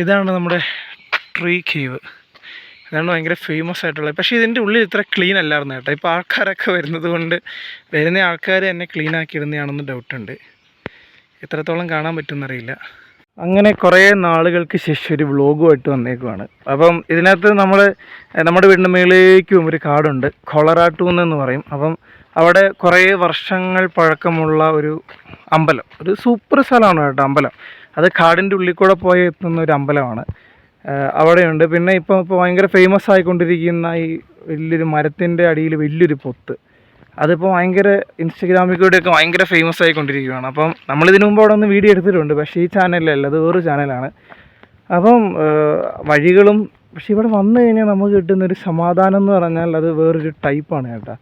ഇതാണ് നമ്മുടെ tree cave ഇതാണ് ഭയങ്കര ഫേമസ് ആയിട്ടുള്ളത്. പക്ഷേ ഇതിന്റെ ഉള്ളിൽ ഇത്ര ക്ലീൻ അല്ലായിരുന്നു കേട്ടോ. ഇപ്പോൾ ആൾക്കാരൊക്കെ വരുന്നത് കൊണ്ട് വരുന്ന ആൾക്കാർ തന്നെ ക്ലീൻ ആക്കി ഇടുന്നതാണെന്ന് ഡൗട്ടുണ്ട് എത്രത്തോളം കാണാൻ പറ്റുമെന്നറിയില്ല. അങ്ങനെ കുറേ നാളുകൾക്ക് ശേഷം ഒരു വ്ളോഗുമായിട്ട് വന്നേക്കുവാണ്. അപ്പം ഇതിനകത്ത് നമ്മൾ നമ്മുടെ വീടിന്റെ മേളിലേക്കും ഒരു കാടുണ്ട്. കൊളറാട്ടൂന്ന് എന്ന് പറയും. അപ്പം അവിടെ കുറേ വർഷങ്ങൾ പഴക്കമുള്ള ഒരു അമ്പലം. ഒരു സൂപ്പർ സ്ഥലമാണ് കേട്ടോ അമ്പലം. അത് കാടിന്റെ ഉള്ളിൽ കൂടെ പോയി എത്തുന്ന ഒരു അമ്പലമാണ്. അവിടെയുണ്ട്. പിന്നെ ഇപ്പം ഇപ്പോൾ ഭയങ്കര ഫേമസ് ആയിക്കൊണ്ടിരിക്കുന്ന ഈ വലിയൊരു മരത്തിന്റെ അടിയിൽ വലിയൊരു പൊത്ത്. അതിപ്പോൾ ഭയങ്കര ഇൻസ്റ്റഗ്രാമിൽ കൂടെയൊക്കെ ഭയങ്കര ഫേമസ് ആയിക്കൊണ്ടിരിക്കുകയാണ് അപ്പം നമ്മളിതിനു മുമ്പ് അവിടെ ഒന്ന് വീഡിയോ എടുത്തിട്ടുണ്ട്. പക്ഷേ ഈ ചാനലല്ല അത് വേറൊരു ചാനലാണ് അപ്പം വഴികളും പക്ഷേ ഇവിടെ വന്നു കഴിഞ്ഞാൽ നമുക്ക് കിട്ടുന്നൊരു സമാധാനം എന്ന് പറഞ്ഞാൽ അത് വേറൊരു ടൈപ്പാണ് കേട്ടോ.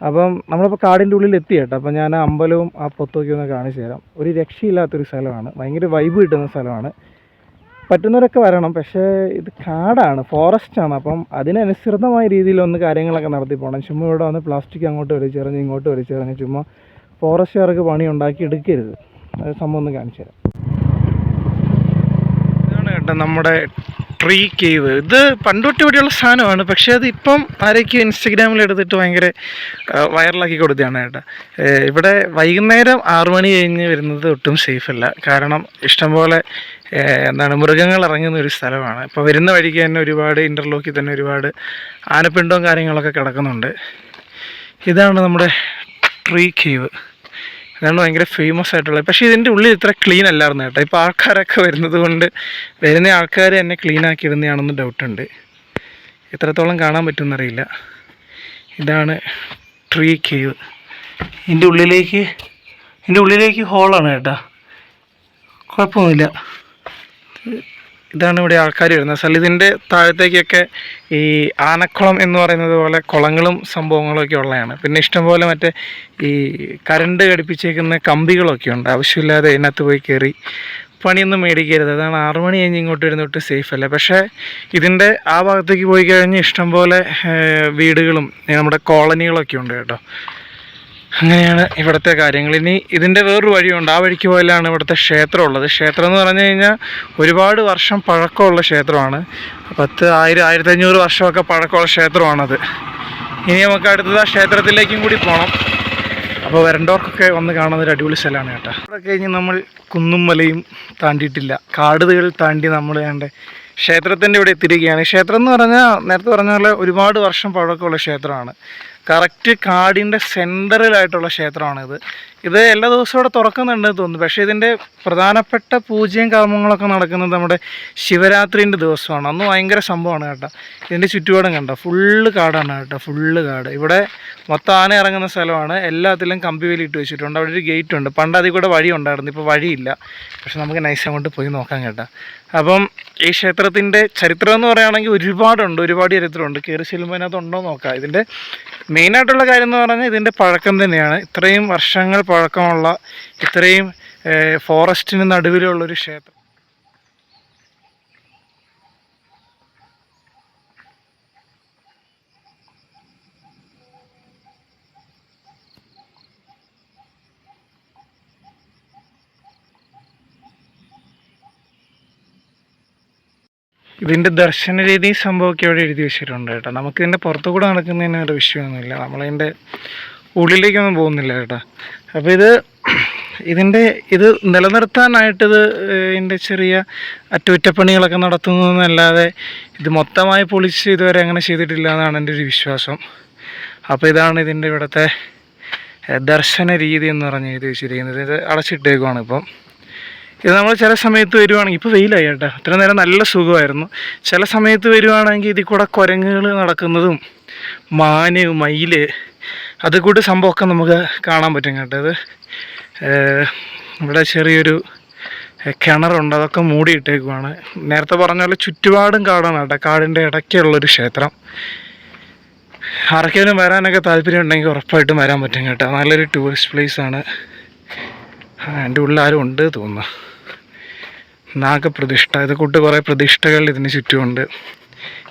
അപ്പം നമ്മളിപ്പോൾ കാടിന്റെ ഉള്ളിൽ എത്തി കേട്ടോ. അപ്പം ഞാൻ അമ്പലവും ആ പൊത്തൊക്കെ ഒന്ന് കാണിച്ചു തരാം. ഒരു രക്ഷയില്ലാത്തൊരു സ്ഥലമാണ്. ഭയങ്കര വൈബ് കിട്ടുന്ന സ്ഥലമാണ്. പറ്റുന്നവരൊക്കെ വരണം. പക്ഷേ ഇത് കാടാണ് ഫോറസ്റ്റാണ് അപ്പം അതിനനുസൃതമായ രീതിയിൽ ഒന്ന് കാര്യങ്ങളൊക്കെ നടത്തി പോകണം ചുമ്മാ ഇവിടെ വന്ന് പ്ലാസ്റ്റിക് അങ്ങോട്ട് വലിച്ചെറിഞ്ഞ് ഇങ്ങോട്ട് വലിച്ചെറിഞ്ഞ് ചുമ്മാ ഫോറസ്റ്റുകാർക്ക് പണി ഉണ്ടാക്കി എടുക്കരുത്. അത് സംഭവം ഒന്ന് കാണിച്ചു തരാം. ഇതാണ് കേട്ടോ നമ്മുടെ ട്രീ കേവ് ഇത് പണ്ടൊട്ട് ഇവിടെയുള്ള സാധനമാണ്. പക്ഷേ അത് ഇപ്പം ആരൊക്കെയോ ഇൻസ്റ്റഗ്രാമിൽ എടുത്തിട്ട് ഭയങ്കര വൈറലാക്കി കൊടുത്തതാണ് കേട്ടോ. ഇവിടെ വൈകുന്നേരം ആറു മണി കഴിഞ്ഞ് വരുന്നത് ഒട്ടും സേഫ് അല്ല. കാരണം ഇഷ്ടംപോലെ എന്താണ് മൃഗങ്ങൾ ഇറങ്ങുന്ന ഒരു സ്ഥലമാണ്. ഇപ്പോൾ വരുന്ന വഴിക്ക് തന്നെ ഒരുപാട് ഇന്റർലോക്കിൽ തന്നെ ഒരുപാട് ആനപ്പിണ്ടവും കാര്യങ്ങളൊക്കെ കിടക്കുന്നുണ്ട്. ഇതാണ് നമ്മുടെ ട്രീ കേവ് ഇതാണ് ഭയങ്കര ഫേമസ് ആയിട്ടുള്ളത്. പക്ഷേ ഇതിന്റെ ഉള്ളിൽ ഇത്ര ക്ലീൻ അല്ലായിരുന്നു കേട്ടോ. ഇപ്പോൾ ആൾക്കാരൊക്കെ വരുന്നത് കൊണ്ട് വരുന്ന ആൾക്കാർ എന്നെ ക്ലീൻ ആക്കിയിരുന്നതാണെന്ന് ഡൗട്ടുണ്ട് എത്രത്തോളം കാണാൻ പറ്റുമെന്നറിയില്ല. ഇതാണ് ട്രീ കേവ് ഇതിന്റെ ഉള്ളിലേക്ക് ഇതിന്റെ ഉള്ളിലേക്ക് ഹോളാണ് കേട്ടോ. കുഴപ്പമൊന്നുമില്ല. ഇതാണ് ഇവിടെ ആൾക്കാർ വരുന്നത്. സ്ഥലം ഇതിന്റെ താഴത്തേക്കൊക്കെ ഈ ആനക്കുളം എന്ന് പറയുന്നത് പോലെ കുളങ്ങളും സംഭവങ്ങളൊക്കെ ഉള്ളതാണ്. പിന്നെ ഇഷ്ടംപോലെ മറ്റേ ഈ കരണ്ട് ഘടിപ്പിച്ചേക്കുന്ന കമ്പികളൊക്കെ ഉണ്ട്. ആവശ്യമില്ലാതെ അതിനകത്ത് പോയി കയറി പണിയൊന്നും മേടിക്കരുത്. അതാണ് ആറു മണി കഴിഞ്ഞ് ഇങ്ങോട്ട് വരുന്നിട്ട് സേഫ് അല്ല? പക്ഷേ ഇതിന്റെ ആ ഭാഗത്തേക്ക് പോയി കഴിഞ്ഞ് ഇഷ്ടംപോലെ വീടുകളും നമ്മുടെ കോളനികളൊക്കെ ഉണ്ട് കേട്ടോ. അങ്ങനെയാണ് ഇവിടുത്തെ കാര്യങ്ങൾ. ഇനി ഇതിന്റെ വേറൊരു വഴിയുണ്ട്. ആ വഴിക്ക് പോയാലാണ് ഇവിടുത്തെ ക്ഷേത്രം ഉള്ളത്. ക്ഷേത്രം എന്ന് പറഞ്ഞു കഴിഞ്ഞാൽ ഒരുപാട് വർഷം പഴക്കമുള്ള ക്ഷേത്രമാണ്. പത്ത് ആയിരം ആയിരത്തഞ്ഞൂറ് വർഷമൊക്കെ പഴക്കമുള്ള ക്ഷേത്രമാണത്. ഇനി നമുക്ക് അടുത്തത് ആ ക്ഷേത്രത്തിലേക്കും കൂടി പോകണം അപ്പോൾ വരണ്ടവർക്കൊക്കെ വന്ന് കാണുന്ന ഒരു അടിപൊളി സ്ഥലമാണ് കേട്ടോ. അവിടെ കഴിഞ്ഞ് നമ്മൾ കുന്നും മലയും താണ്ടിയിട്ടില്ല. കാടുകൾ താണ്ടി നമ്മൾ വേണ്ട ക്ഷേത്രത്തിന്റെ ഇവിടെ എത്തിയിരിക്കുകയാണ്. ക്ഷേത്രം എന്ന് പറഞ്ഞാൽ നേരത്തെ പറഞ്ഞ പോലെ ഒരുപാട് വർഷം പഴക്കമുള്ള ക്ഷേത്രമാണ്. കറക്റ്റ് കാടിന്റെ സെന്ററിലായിട്ടുള്ള ക്ഷേത്രമാണിത്. ഇത് എല്ലാ ദിവസവും ഇവിടെ തുറക്കുന്നുണ്ട് തോന്നുന്നു. പക്ഷേ ഇതിന്റെ പ്രധാനപ്പെട്ട പൂജയും കർമ്മങ്ങളൊക്കെ നടക്കുന്നത് നമ്മുടെ ശിവരാത്രിന്റെ ദിവസമാണ്. അന്ന് ഭയങ്കര സംഭവമാണ് കേട്ടോ. ഇതിന്റെ ചുറ്റുപാടും കണ്ടോ? ഫുള്ള് കാടാണ് കേട്ടോ. ഫുള്ള് കാട്. ഇവിടെ മൊത്തം ആന ഇറങ്ങുന്ന സ്ഥലമാണ്. എല്ലാത്തിലും കമ്പി വേലി ഇട്ട് വെച്ചിട്ടുണ്ട്. അവിടെ ഒരു ഗേറ്റ് ഉണ്ട് പണ്ട് അതിൽ കൂടെ വഴി ഉണ്ടായിരുന്നു. ഇപ്പോൾ വഴിയില്ല. പക്ഷെ നമുക്ക് നൈസ് അങ്ങോട്ട് പോയി നോക്കാം കേട്ടോ. അപ്പം ഈ ക്ഷേത്രത്തിന്റെ ചരിത്രം എന്ന് പറയുകയാണെങ്കിൽ ഒരുപാടുണ്ട്. ഒരുപാട് ചരിത്രമുണ്ട്. കയറി ചെല്ലുമ്പോൾ അതിനകത്ത് ഉണ്ടോ നോക്കാം. ഇതിന്റെ മെയിനായിട്ടുള്ള കാര്യം എന്ന് പറഞ്ഞാൽ ഇതിന്റെ പഴക്കം തന്നെയാണ്. ഇത്രയും വർഷങ്ങൾ പഴക്കമുള്ള ഇത്രയും ഫോറസ്റ്റിന് നടുവിലുള്ളൊരു ക്ഷേത്രം. ഇതിന്റെ ദർശന രീതി സംഭവമൊക്കെ അവിടെ എഴുതി വെച്ചിട്ടുണ്ട് കേട്ടോ. നമുക്കിതിന്റെ പുറത്തു കൂടെ നടക്കുന്നതിന് ഒരു വിഷയമൊന്നുമില്ല. നമ്മളതിന്റെ ഉള്ളിലേക്കൊന്നും പോകുന്നില്ല കേട്ടോ അപ്പോൾ ഇത് ഇതിന്റെ ഇത് നിലനിർത്താനായിട്ടിത് ഇതിന്റെ ചെറിയ അറ്റകുറ്റപ്പണികളൊക്കെ നടത്തുന്നതെന്നല്ലാതെ ഇത് മൊത്തമായി പൊളിച്ച് ഇതുവരെ അങ്ങനെ ചെയ്തിട്ടില്ല എന്നാണ് എന്റെ ഒരു വിശ്വാസം. അപ്പോൾ ഇതാണ് ഇതിന്റെ ഇവിടുത്തെ ദർശന രീതി എന്ന് പറഞ്ഞ് എഴുതി വെച്ചിരിക്കുന്നത്. ഇത് അടച്ചിട്ടേക്കുവാണ് ഇപ്പം. ഇത് നമ്മൾ ചില സമയത്ത് വരുവാണെങ്കിൽ ഇപ്പോൾ വെയിലായി കേട്ടോ ഇത്ര നേരം നല്ല സുഖമായിരുന്നു. ചില സമയത്ത് വരുവാണെങ്കിൽ ഇതിൽ കൂടെ കുരങ്ങുകൾ നടക്കുന്നതും മാന് മയിൽ അത് കൂടി സംഭവമൊക്കെ നമുക്ക് കാണാൻ പറ്റും കേട്ടോ ഇത്. ഏഹ്, ഇവിടെ ചെറിയൊരു കിണറുണ്ട്. അതൊക്കെ മൂടിയിട്ടേക്കുവാണ്. നേരത്തെ പറഞ്ഞ പോലെ ചുറ്റുപാടും കാടാണ് കേട്ടോ. കാടിന്റെ ഇടയ്ക്കുള്ളൊരു ക്ഷേത്രം. ആർക്കെങ്കിലും വരാനൊക്കെ താല്പര്യം ഉണ്ടെങ്കിൽ ഉറപ്പായിട്ടും വരാൻ പറ്റും കേട്ടോ. നല്ലൊരു ടൂറിസ്റ്റ് പ്ലേസ് ആണ്. ആ, എന്റെ ഉള്ളിൽ ആരും ഉണ്ട് തോന്നുന്നു. നാഗപ്രതിഷ്ഠ ഇത് കൂട്ട് കുറേ പ്രതിഷ്ഠകൾ ഇതിന് ചുറ്റുമുണ്ട്.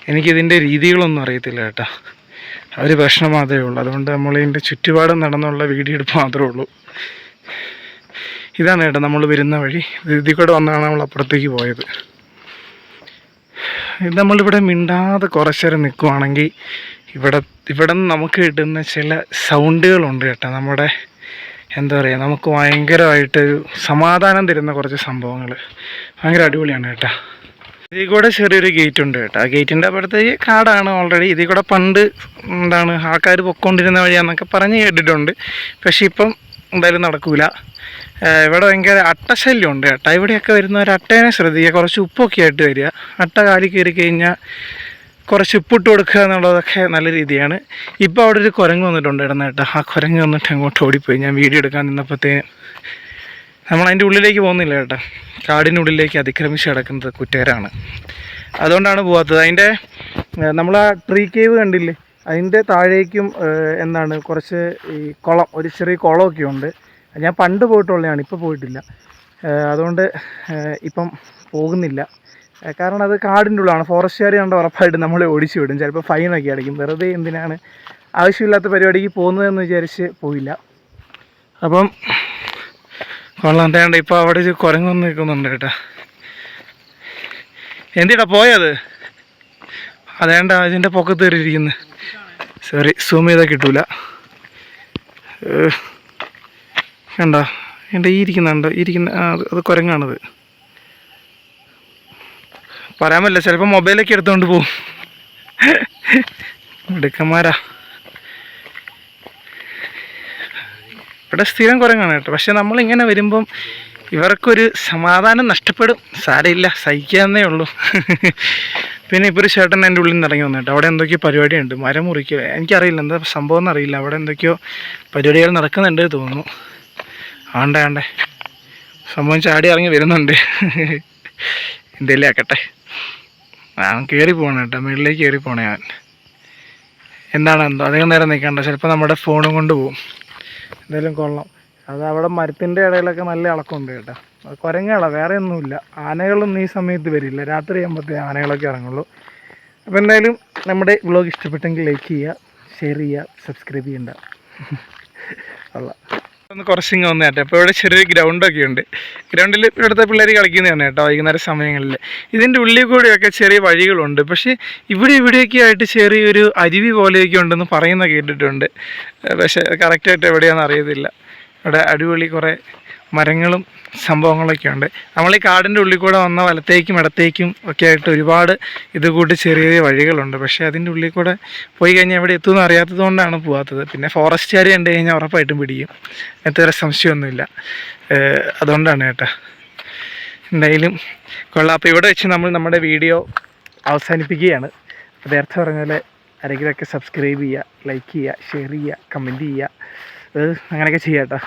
എനിക്കിതിന്റെ രീതികളൊന്നും അറിയത്തില്ല കേട്ടോ. അവർ പ്രശ്നം മാത്രമേ ഉള്ളൂ. അതുകൊണ്ട് നമ്മൾ ഇതിന്റെ ചുറ്റുപാടും നടന്നുള്ള വീഡിയോ എടുപ്പ് മാത്രമേ ഉള്ളൂ. ഇതാണ് ഏട്ടാ നമ്മൾ വരുന്ന വഴി. ഇത് ഇതിൽ കൂടെ വന്നാണ് നമ്മൾ അപ്പുറത്തേക്ക് പോയത്. ഇത് നമ്മളിവിടെ മിണ്ടാതെ കുറച്ചേരം നിൽക്കുവാണെങ്കിൽ ഇവിടെ ഇവിടെ നമുക്ക് കിട്ടുന്ന ചില സൗണ്ടുകളുണ്ട് കേട്ടോ. നമ്മുടെ എന്താ പറയുക നമുക്ക് ഭയങ്കരമായിട്ടൊരു സമാധാനം തരുന്ന കുറച്ച് സംഭവങ്ങൾ. ഭയങ്കര അടിപൊളിയാണ് കേട്ടോ. ഇതിൽ കൂടെ ചെറിയൊരു ഗേറ്റ് ഉണ്ട് കേട്ടോ. ആ ഗേറ്റിന്റെ അപ്പുറത്തേക്ക് കാടാണ് ഓൾറെഡി ഇതിൽ കൂടെ പണ്ട് എന്താണ് ആൾക്കാർ പൊക്കോണ്ടിരുന്ന വഴിയാന്നൊക്കെ പറഞ്ഞ് കേട്ടിട്ടുണ്ട്. പക്ഷേ ഇപ്പം എന്തായാലും നടക്കൂല. ഇവിടെ ഭയങ്കര അട്ടശല്യം ഉണ്ട് കേട്ടോ. ഇവിടെയൊക്കെ വരുന്ന ഒരു അട്ടേനെ ശ്രദ്ധിക്കുക. കുറച്ച് ഉപ്പൊക്കെ ആയിട്ട് വരിക. അട്ട കാലി കയറി കഴിഞ്ഞാൽ കുറച്ച് ഉപ്പിട്ട് കൊടുക്കുക എന്നുള്ളതൊക്കെ നല്ല രീതിയാണ്. ഇപ്പോൾ അവിടെ ഒരു കുരങ്ങ് വന്നിട്ടുണ്ട് ഇടന്ന് കേട്ടോ ആ കുരങ്ങ് വന്നിട്ട് അങ്ങോട്ട് ഓടിപ്പോയി. ഞാൻ വീഡിയോ എടുക്കാൻ നിന്നപ്പോഴത്തേന് നമ്മൾ അതിന്റെ ഉള്ളിലേക്ക് പോകുന്നില്ല കേട്ടോ. കാടിനുള്ളിലേക്ക് അതിക്രമിച്ച് കിടക്കുന്നത് കുറ്റേരാണ് അതുകൊണ്ടാണ് പോകാത്തത് അതിന്റെ നമ്മൾ ആ ട്രീ കേവ് കണ്ടില്ലേ? അതിന്റെ താഴേക്കും എന്താണ് കുറച്ച് ഈ കുളം ഒരു ചെറിയ കുളമൊക്കെ ഉണ്ട്. ഞാൻ പണ്ട് പോയിട്ടുള്ളതാണ് ഇപ്പോൾ പോയിട്ടില്ല. അതുകൊണ്ട് ഇപ്പം പോകുന്നില്ല. കാരണം അത് കാടിന്റെ ഉള്ളാണ്. ഫോറസ്റ്റുകാർ കണ്ട് ഉറപ്പായിട്ട് നമ്മളെ ഓടിച്ചു വിടും. ചിലപ്പോൾ ഫൈനൊക്കെ അടിക്കും. വെറുതെ എന്തിനാണ് ആവശ്യമില്ലാത്ത പരിപാടിക്ക് പോകുന്നതെന്ന് വിചാരിച്ച് പോയില്ല. അപ്പം കൊള്ളാം തേണ്ട ഇപ്പോൾ അവിടെ ഒരു കുരങ്ങ് വന്ന് നിൽക്കുന്നുണ്ട് കേട്ടോ. എന്തിടാ പോയത്? അതേണ്ട അതിന്റെ പൊക്കത്ത് കയറിയിരിക്കുന്നു സോറി സൂം ചെയ്താൽ കിട്ടൂല. കണ്ടോ? എന്റെ ഈ ഇരിക്കുന്നുണ്ടോ ഇരിക്കുന്ന അത് കുരങ്ങാണത്. പറയാൻ പറ്റില്ല ചിലപ്പോൾ മൊബൈലൊക്കെ എടുത്തുകൊണ്ട് പോവും. മിടുക്കന്മാരാ ഇവിടെ സ്ഥിരം കുരങ്ങാണ് കേട്ടോ. പക്ഷെ നമ്മളിങ്ങനെ വരുമ്പം ഇവർക്കൊരു സമാധാനം നഷ്ടപ്പെടും. സാരമില്ല സഹിക്കാന്നേ ഉള്ളൂ. പിന്നെ ഇപ്പോൾ ഒരു ചേട്ടൻ എന്റെ ഉള്ളിൽ നിന്ന് ഇറങ്ങി വന്നിട്ട് അവിടെ എന്തൊക്കെയോ പരിപാടിയുണ്ട്. മരം മുറിക്കുക എനിക്കറിയില്ല എന്താ സംഭവം എന്നറിയില്ല. അവിടെ എന്തൊക്കെയോ പരിപാടികൾ നടക്കുന്നുണ്ട് തോന്നുന്നു. ആണ്ടേ ആണ്ടേ. സംഭവം ചാടി ഇറങ്ങി വരുന്നുണ്ട്. എന്തേലും ആക്കട്ടെ. അവൻ കയറി പോകണം കേട്ടോ. മുകളിലേക്ക് കയറി പോണേ അവൻ എന്താണ് എന്തോ? അധികം നേരം നിൽക്കണ്ട. ചിലപ്പോൾ നമ്മുടെ ഫോണും കൊണ്ട് പോകും. എന്തായാലും കൊള്ളാം. അത് അവിടെ മരത്തിന്റെ ഇടയിലൊക്കെ നല്ല ഇളക്കമുണ്ട് കേട്ടോ. കുരങ്ങുകളാണ് വേറെ ഒന്നുമില്ല. ആനകളൊന്നും ഈ സമയത്ത് വരില്ല. രാത്രി ആകുമ്പോഴത്തേ ആനകളൊക്കെ ഇറങ്ങുള്ളൂ. അപ്പോൾ എന്തായാലും നമ്മുടെ വ്ളോഗ് ഇഷ്ടപ്പെട്ടെങ്കിൽ ലൈക്ക് ചെയ്യുക ഷെയർ ചെയ്യുക സബ്സ്ക്രൈബ് ചെയ്യണ്ട. കൊള്ളാം. ഒന്ന് കുറച്ചിങ്ങ് വന്നു കേട്ടോ. അപ്പോൾ ഇവിടെ ചെറിയൊരു ഗ്രൗണ്ടൊക്കെ ഉണ്ട്. ഗ്രൗണ്ടിൽ ഇവിടുത്തെ പിള്ളേർ കളിക്കുന്നതാണ് കേട്ടോ വൈകുന്നേര സമയങ്ങളിൽ ഇതിന്റെ ഉള്ളിൽ കൂടെയൊക്കെ ചെറിയ വഴികളുണ്ട്. പക്ഷേ ഇവിടെ ഇവിടെയൊക്കെ ആയിട്ട് ചെറിയൊരു അരുവി പോലെയൊക്കെ ഉണ്ടെന്ന് പറയുന്ന കേട്ടിട്ടുണ്ട്. പക്ഷേ കറക്റ്റായിട്ട് എവിടെയാണെന്ന് അറിയത്തില്ല. ഇവിടെ അടിപൊളി കുറേ മരങ്ങളും സംഭവങ്ങളൊക്കെ ഉണ്ട്. നമ്മൾ ഈ കാടിന്റെ ഉള്ളിൽ കൂടെ വന്ന വലത്തേക്കും ഇടത്തേക്കും ഒക്കെ ആയിട്ട് ഒരുപാട് ഇത് കൂട്ടി ചെറിയ ചെറിയ വഴികളുണ്ട്. പക്ഷേ അതിന്റെ ഉള്ളിൽ കൂടെ പോയി കഴിഞ്ഞാൽ എവിടെ എത്തുമെന്ന് അറിയാത്തത് കൊണ്ടാണ് പോകാത്തത് പിന്നെ ഫോറസ്റ്റുകാർ കണ്ടു കഴിഞ്ഞാൽ ഉറപ്പായിട്ടും പിടിക്കും. എത്ര സംശയമൊന്നുമില്ല. അതുകൊണ്ടാണ് കേട്ടോ. എന്തായാലും കൊള്ളാം. അപ്പോൾ ഇവിടെ വെച്ച് നമ്മൾ നമ്മുടെ വീഡിയോ അവസാനിപ്പിക്കുകയാണ്. അപ്പോൾ നേരത്തെ പറഞ്ഞ ആരെങ്കിലുമൊക്കെ സബ്സ്ക്രൈബ് ചെയ്യുക ലൈക്ക് ചെയ്യുക ഷെയർ ചെയ്യുക കമന്റ് ചെയ്യുക. അങ്ങനെയൊക്കെ ചെയ്യാം കേട്ടോ.